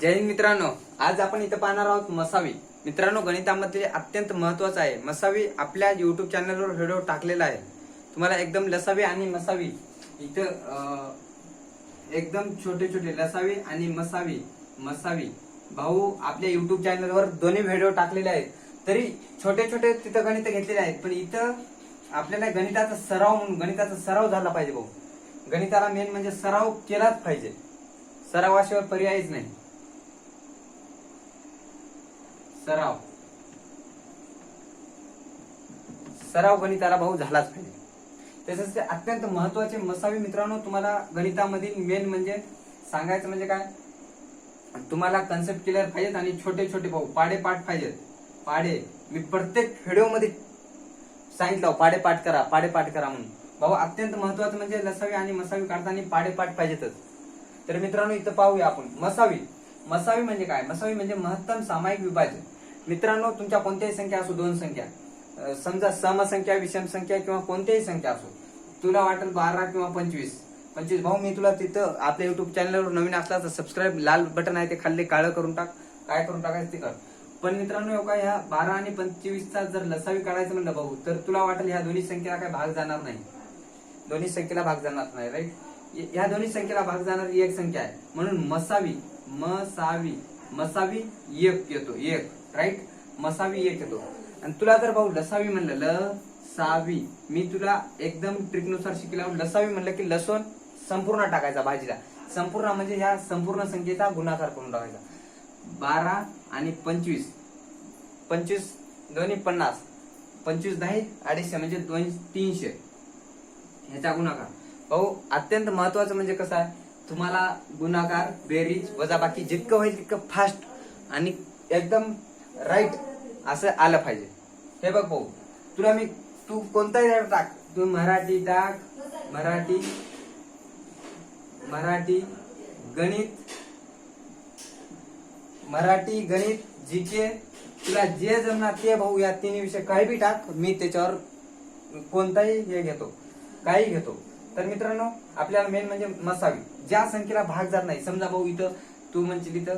जय हिंद मित्रांनो आज आपण इथं पाहणार आहोत मसावी. मित्रांनो गणितामध्ये अत्यंत महत्वाचं आहे. मसावी आपल्या युट्यूब चॅनलवर व्हिडिओ टाकलेला आहे. तुम्हाला एकदम लसावी आणि मसावी इथं एकदम छोटे छोटे लसावी आणि मसावी मसावी. भाऊ आपल्या युट्यूब चॅनलवर दोन्ही व्हिडिओ टाकलेले आहेत. तरी छोटे छोटे तिथं गणित घेतलेले आहेत. पण इथं आपल्याला गणिताचा सराव म्हणून गणिताचा सराव झाला पाहिजे भाऊ. गणिताला मेन म्हणजे सराव केलाच पाहिजे. सरावाशिवाय पर्यायच नाही. सराव. सराव गणिताला भाऊ झालाच पाहिजे. तसेच ते अत्यंत महत्त्वाचे मसावी मित्रांनो तुम्हाला गणितामधील मेन म्हणजे सांगायचं म्हणजे काय? तुम्हाला कन्सेप्ट क्लिअर पाहिजेत आणि छोटे छोटे भाऊ पाडे पाठ पाहिजेत. पाडे मी प्रत्येक व्हिडिओ सांगितलं पाडे पाठ करा पाडे पाठ करा म्हणून. भाऊ अत्यंत महत्वाचं म्हणजे लसावी आणि मसावी काढताना पाडे पाठ पाहिजेतच. तर मित्रांनो इथं पाहूया आपण. मसावी. मसावी म्हणजे काय? मसावी म्हणजे महत्तम सामायिक विभाजन. मित्रांनो तुमच्या कोणत्याही संख्या असो दोन संख्या. समजा समसंख्या विषम संख्या किंवा कोणत्याही संख्या असो. तुला वाटेल बारा किंवा पंचवीस. पंचवीस. भाऊ मी तुला तिथं आपल्या युट्यूब चॅनलवर नवीन असला तर सबस्क्राईब लाल बटन आहे ते खाल्ले काळं करून टाक. काय करून टाकायचं ते कर पण मित्रांनो का ह्या बारा आणि पंचवीसचा जर लसावी काढायचं म्हणलं भाऊ तर तुला वाटेल ह्या दोन्ही संख्येला काय भाग जाणार नाही. दोन्ही संख्येला भाग जाणार नाही राईट ह्या दोन्ही संख्येला भाग जाणारी एक संख्या आहे. म्हणून मसावी मसावी मसावी एक येतो एक. राईट मसावी एक येतो. आणि तुला जर भाऊ लसावी म्हणलं लसावी मी तुला एकदम ट्रिकनुसार शिकला लसावी म्हणलं की लसूण संपूर्ण टाकायचा भाजीला. संपूर्ण म्हणजे ह्या संपूर्ण संख्येचा गुणाकार करून टाकायचा. बारा आणि पंचवीस. पंचवीस दोन्ही पन्नास. पंचवीस दहा अडीचशे म्हणजे दोन तीनशे. ह्याचा गुणाकार. भाऊ अत्यंत महत्वाचं म्हणजे कसं आहे? तुम्हाला गुणाकार बेरीज वजाबाकी जितकं होईल तितकं फास्ट आणि एकदम राईट असं आलं पाहिजे. हे बघ भाऊ तुला मी तू कोणताही धडा टाक. तू मराठी टाक मराठी मराठी गणित मराठी गणित जी के तुला जे जमणार ते भाऊ या तिन्ही विषय काही बी टाक मी त्याच्यावर कोणताही हे घेतो काही घेतो. तर मित्रांनो आपल्याला मेन म्हणजे मसावी. ज्या संख्येला भाग जात नाही समजा भाऊ इथं तू म्हणजे इथं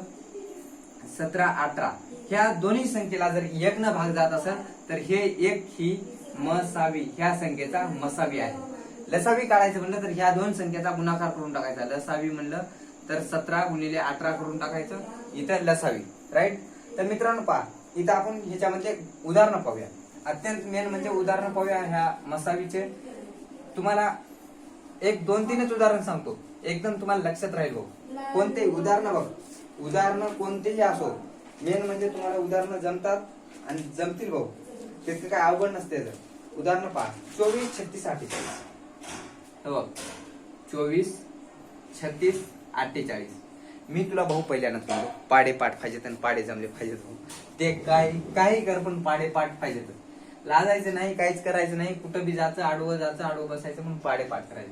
सतरा अठरा. ह्या दोन्ही संख्येला जर एक न भाग जात असेल तर हे एक ही मसावी ह्या संख्येचा मसावी आहे. लसावी काढायचं म्हणलं तर ह्या दोन संख्येचा गुणाकार करून टाकायचा. लसावी म्हणलं तर सतरा गुणिले अठरा करून टाकायचं. इथं लसावी राईट तर मित्रांनो पहा इथं आपण ह्याच्यामध्ये उदाहरणं पाहूया. अत्यंत मेन म्हणजे उदाहरणं पाहूया ह्या मसावीचे. तुम्हाला एक दोन तीनच उदाहरण सांगतो. एकदम तुम्हाला लक्षात राहील भाऊ कोणते? उदाहरण बघ. उदाहरण कोणतेही असो मेन म्हणजे तुम्हाला उदाहरणं जमतात आणि जमतील भाऊ. तितकं काय अवघड नसते जर. उदाहरण पहा. चोवीस छत्तीस अठ्ठेचाळीस. हो बघ. चोवीस छत्तीस अठ्ठेचाळीस. मी तुला भाऊ पहिल्यांदा सांगतो पाडे पाठ पाहिजेत आणि पाडे जमले पाहिजेत भाऊ. ते काय काही कर पण पाडे पाठ पाहिजेत. लाजायचं नाही काहीच करायचं नाही. कुठं बी जायचं आडवं जायचं आडवं बसायचं म्हणून पाडे पाठ करायचं.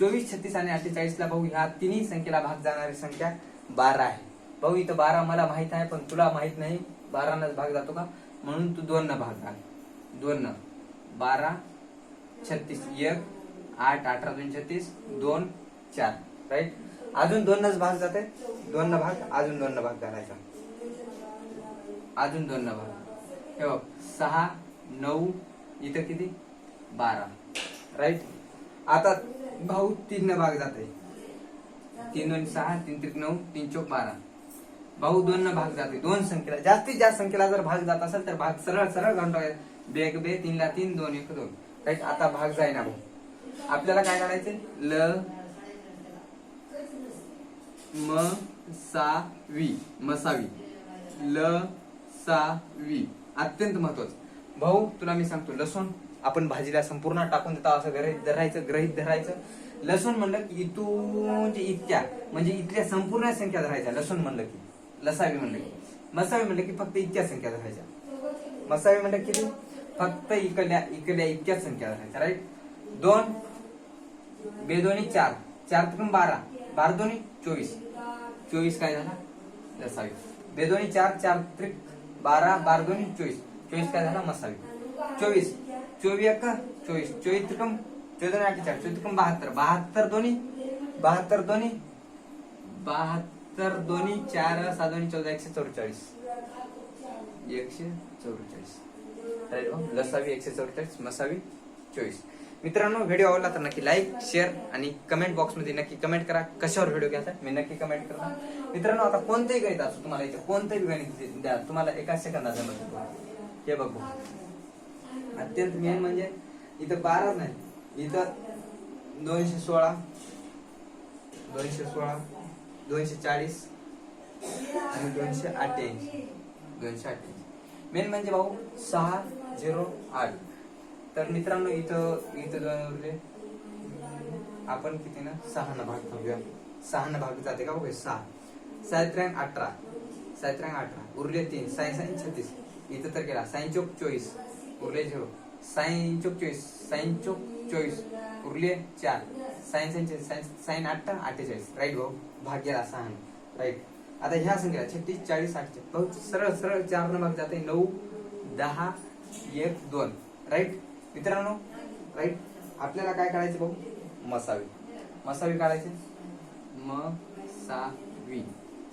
चोवीस छत्तीस आणि अठ्ठेचाळीसला भाऊ ह्या तिन्ही संख्येला भाग जाणारी संख्या बारा आहे. भाऊ इथं बारा मला माहीत आहे पण तुला माहीत नाही. बारानच भाग जातो का? म्हणून तू दोन न भाग घाल. दोन न. बारा छत्तीस. एक आठ अठरा दोन छत्तीस. दोन चार. राईट अजून दोनच भाग जाते. दोन न भाग अजून दोन न भाग घालायचा. अजून दोन न भाग. हे बघ सहा नऊ इथं किती? बारा. राईट आता भाऊ तीन न भाग जाते. तीन दोन सहा तीन त्रिक नऊ तीन चौक बारा. भाऊ दोन न भाग जाते. दोन संख्येला. जास्तीत जास्त संख्येला जर भाग जात असेल तर भाग सरळ सरळ घालून टाकायचा बे एक बे तीनला तीन दोन एक दोन. राईट आता भाग जाईना भाऊ. आपल्याला काय काढायचे ल म सा वी. मसावी. ल सा वी. अत्यंत महत्वाचं. भाऊ तुला मी सांगतो लसूण आपण भाजीला संपूर्ण टाकून देतो असं ग्रहित धरायचं ग्रहित धरायचं. लसूण म्हणलं की इथून ते इतक्या म्हणजे इथल्या संपूर्ण संख्या धरायच्या लसूण म्हणलं की. लसावी म्हणलं की मसावी म्हणलं की फक्त इतक्या संख्या धरायच्या मसावी म्हणलं की फक्त इकडल्या इकडल्या इतक्याच संख्या धरायच्या राईट दोन बेदोनी चार. चार त्रिकम बारा. बारा दोन्ही चोवीस. चोवीस काय झाला? लसावी बेदोनी चार चार त्रिक बारा बारा दोन्ही चोवीस. चोवीस काय झाला? मसावी चोवीस. चोवीस एक, चोवीस. चोवीस त्रिकम चोवीस दोन्ही अठ्ठेचाळीस चोवीस त्रिकम बहात्तर. बहात्तर दोन्ही बहात्तर दोन्ही बहात्तर तर दोन्ही चार सात दोन्ही चौदा एकशे चौवेचाळीस. एकशे चौवेचाळीस. राईट लसावी एकशे चौवेचाळीस मसावी चोवीस. मित्रांनो व्हिडिओ आवडला तर नक्की लाईक शेअर आणि कमेंट बॉक्समध्ये नक्की कमेंट करा. कशावर व्हिडिओ घ्यायचा मी नक्की कमेंट करा मित्रांनो आता कोणतेही गणित असो तुम्हाला इथे कोणतेही गणित द्या. तुम्हाला एका सेकंदात जमत हे बघू. अत्यंत मेन म्हणजे इथं बारा नाही. इथं दोनशे सोळा. दोनशे सोळा. दोनशे चाळीस आणि दोनशे अठ्ठ्याऐंशी. दोनशे अठ्ठ्याऐंशी. मेन म्हणजे भाऊ सहा झिरो आठ. तर मित्रांनो इथं इथं दोन उरले. आपण किती ना सहा न भाग भागूया सहा न भाग जाते का बघूया सहा. सात रँक अठरा. सात रँक अठरा. उरले तीन. साई साईन छत्तीस. इथं तर केला. साईन चौक चोवीस. उरले झिरो. साईन चौक चोवीस. साईन चौक चोवीस उरले चार. साईन साईन साईन साईन अठ्ठा अठ्ठेचाळीस. राईट भाऊ? भाग्याला सहा राईट आता ह्या संख्या छत्तीस चाळीस आठशे भाऊ सरळ सरळ चार न भाग जाते नऊ दहा एक दोन. राईट मित्रांनो राईट आपल्याला काय काढायचे भाऊ? मसावी. मसावी काढायचे? मसावी.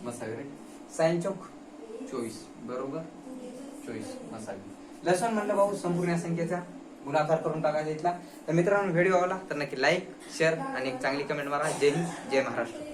मसावी राईट साईन चौक चोवीस. बरोबर? चोवीस. मसावी. लसूण म्हणलं भाऊ संपूर्ण या संख्येचा? गुणाकार करून टाकायचा इथला. तर मित्रांनो व्हिडिओ आवडला तर नक्की लाईक शेअर आणि एक चांगली कमेंट मारा. जय हिंद जय महाराष्ट्र.